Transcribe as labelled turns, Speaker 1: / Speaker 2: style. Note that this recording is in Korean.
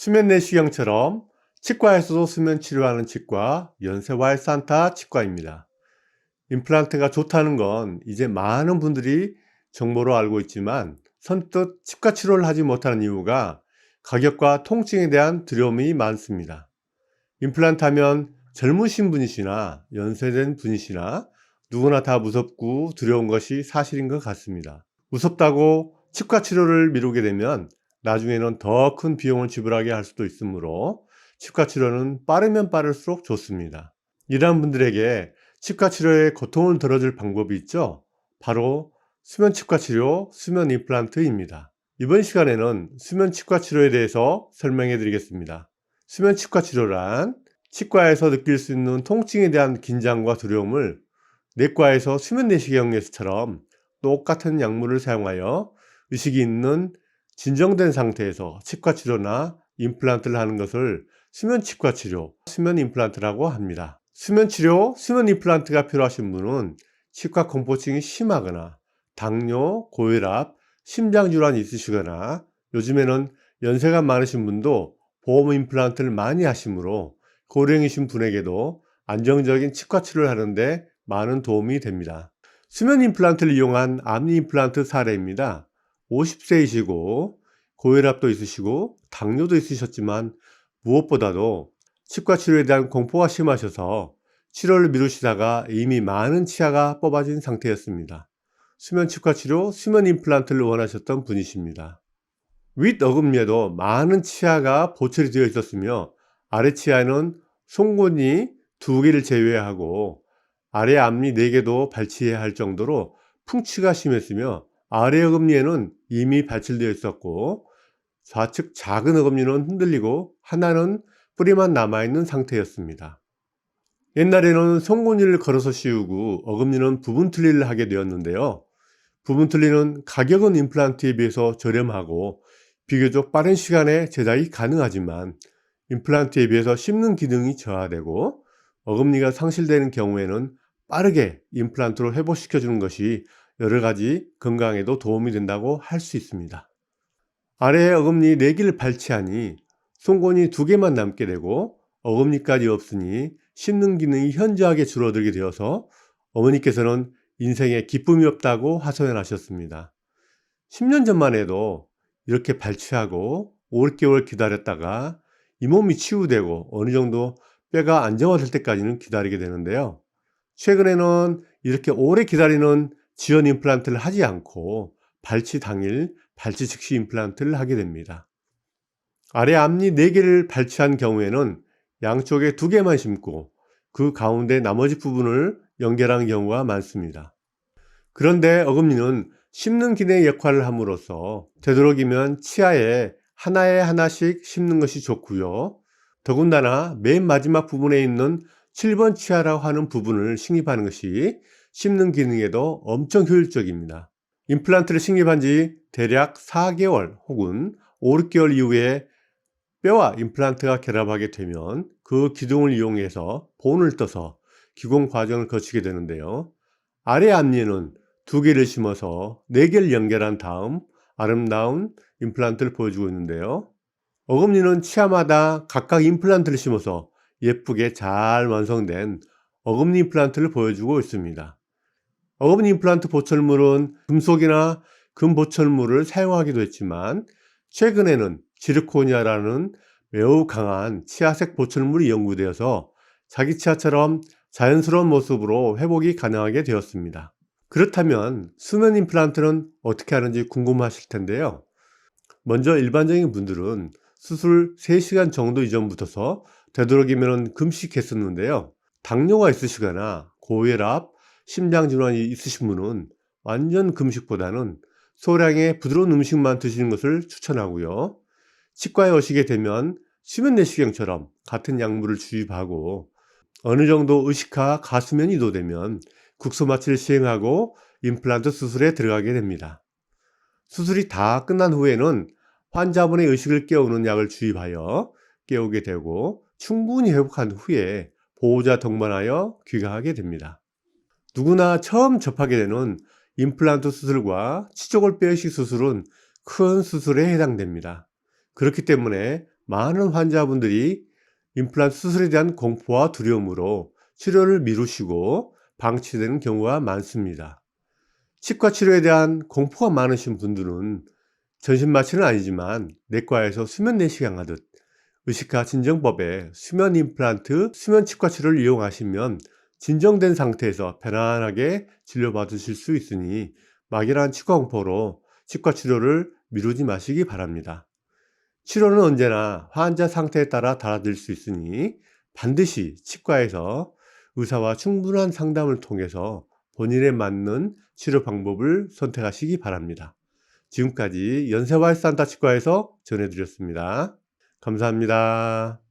Speaker 1: 수면 내시경처럼 치과에서도 수면 치료하는 치과 연세와의 산타 치과입니다. 임플란트가 좋다는 건 이제 많은 분들이 정보로 알고 있지만 선뜻 치과 치료를 하지 못하는 이유가 가격과 통증에 대한 두려움이 많습니다. 임플란트 하면 젊으신 분이시나 연세된 분이시나 누구나 다 무섭고 두려운 것이 사실인 것 같습니다. 무섭다고 치과 치료를 미루게 되면 나중에는 더 큰 비용을 지불하게 할 수도 있으므로 치과 치료는 빠르면 빠를수록 좋습니다. 이러한 분들에게 치과 치료의 고통을 덜어줄 방법이 있죠. 바로 수면 치과 치료, 수면 임플란트입니다. 이번 시간에는 수면 치과 치료에 대해서 설명해 드리겠습니다. 수면 치과 치료란 치과에서 느낄 수 있는 통증에 대한 긴장과 두려움을 내과에서 수면 내시경에서처럼 똑같은 약물을 사용하여 의식이 있는 진정된 상태에서 치과 치료나 임플란트를 하는 것을 수면 치과 치료, 수면 임플란트라고 합니다. 수면 치료, 수면 임플란트가 필요하신 분은 치과 공포증이 심하거나 당뇨, 고혈압, 심장 질환이 있으시거나 요즘에는 연세가 많으신 분도 보험 임플란트를 많이 하시므로 고령이신 분에게도 안정적인 치과 치료를 하는데 많은 도움이 됩니다. 수면 임플란트를 이용한 앞니 임플란트 사례입니다. 50세이시고 고혈압도 있으시고 당뇨도 있으셨지만 무엇보다도 치과 치료에 대한 공포가 심하셔서 치료를 미루시다가 이미 많은 치아가 뽑아진 상태였습니다. 수면 치과 치료, 수면 임플란트를 원하셨던 분이십니다. 윗 어금니에도 많은 치아가 보철이 되어 있었으며 아래 치아는 송곳니 두 개를 제외하고 아래 앞니 네 개도 발치해야 할 정도로 풍치가 심했으며 아래 어금니에는 이미 발칠되어 있었고 좌측 작은 어금니는 흔들리고 하나는 뿌리만 남아있는 상태였습니다. 옛날에는 송곳니를 걸어서 씌우고 어금니는 부분 틀리를 하게 되었는데요. 부분 틀리는 가격은 임플란트에 비해서 저렴하고 비교적 빠른 시간에 제작이 가능하지만 임플란트에 비해서 씹는 기능이 저하되고 어금니가 상실되는 경우에는 빠르게 임플란트로 회복시켜주는 것이 여러 가지 건강에도 도움이 된다고 할 수 있습니다. 아래에 어금니 4개를 발치하니 송곳니 2개만 남게 되고 어금니까지 없으니 씹는 기능이 현저하게 줄어들게 되어서 어머니께서는 인생에 기쁨이 없다고 하소연 하셨습니다. 10년 전만 해도 이렇게 발치하고 5개월 기다렸다가 이 몸이 치유되고 어느 정도 뼈가 안정화될 때까지는 기다리게 되는데요. 최근에는 이렇게 오래 기다리는 지연 임플란트를 하지 않고 발치 당일 발치 즉시 임플란트를 하게 됩니다. 아래 앞니 4개를 발치한 경우에는 양쪽에 2개만 심고 그 가운데 나머지 부분을 연결하는 경우가 많습니다. 그런데 어금니는 씹는 기능의 역할을 함으로써 되도록이면 치아에 하나에 하나씩 씹는 것이 좋고요. 더군다나 맨 마지막 부분에 있는 7번 치아라고 하는 부분을 식립하는 것이 씹는 기능에도 엄청 효율적입니다. 임플란트를 식립한 지 대략 4개월 혹은 5, 6개월 이후에 뼈와 임플란트가 결합하게 되면 그 기둥을 이용해서 본을 떠서 기공 과정을 거치게 되는데요. 아래 앞니는 두 개를 심어서 네 개를 연결한 다음 아름다운 임플란트를 보여주고 있는데요. 어금니는 치아마다 각각 임플란트를 심어서 예쁘게 잘 완성된 어금니 임플란트를 보여주고 있습니다. 어금니 임플란트 보철물은 금속이나 금 보철물을 사용하기도 했지만 최근에는 지르코니아라는 매우 강한 치아색 보철물이 연구되어서 자기 치아처럼 자연스러운 모습으로 회복이 가능하게 되었습니다. 그렇다면 수면 임플란트는 어떻게 하는지 궁금하실 텐데요. 먼저 일반적인 분들은 수술 3시간 정도 이전부터서 되도록이면 금식했었는데요. 당뇨가 있으시거나 고혈압, 심장 질환이 있으신 분은 완전 금식보다는 소량의 부드러운 음식만 드시는 것을 추천하고요. 치과에 오시게 되면 수면 내시경처럼 같은 약물을 주입하고 어느 정도 의식화 가수면이 도되면 국소 마취를 시행하고 임플란트 수술에 들어가게 됩니다. 수술이 다 끝난 후에는 환자분의 의식을 깨우는 약을 주입하여 깨우게 되고 충분히 회복한 후에 보호자 동반하여 귀가하게 됩니다. 누구나 처음 접하게 되는 임플란트 수술과 치조골 빼이식 수술은 큰 수술에 해당됩니다. 그렇기 때문에 많은 환자분들이 임플란트 수술에 대한 공포와 두려움으로 치료를 미루시고 방치되는 경우가 많습니다. 치과 치료에 대한 공포가 많으신 분들은 전신마취는 아니지만 내과에서 수면 내시경 하듯 의식화 진정법에 수면 임플란트, 수면 치과 치료를 이용하시면 진정된 상태에서 편안하게 치료받으실 수 있으니 막연한 치과 공포로 치과 치료를 미루지 마시기 바랍니다. 치료는 언제나 환자 상태에 따라 달라질 수 있으니 반드시 치과에서 의사와 충분한 상담을 통해서 본인에 맞는 치료 방법을 선택하시기 바랍니다. 지금까지 연세와이산타 치과에서 전해드렸습니다. 감사합니다.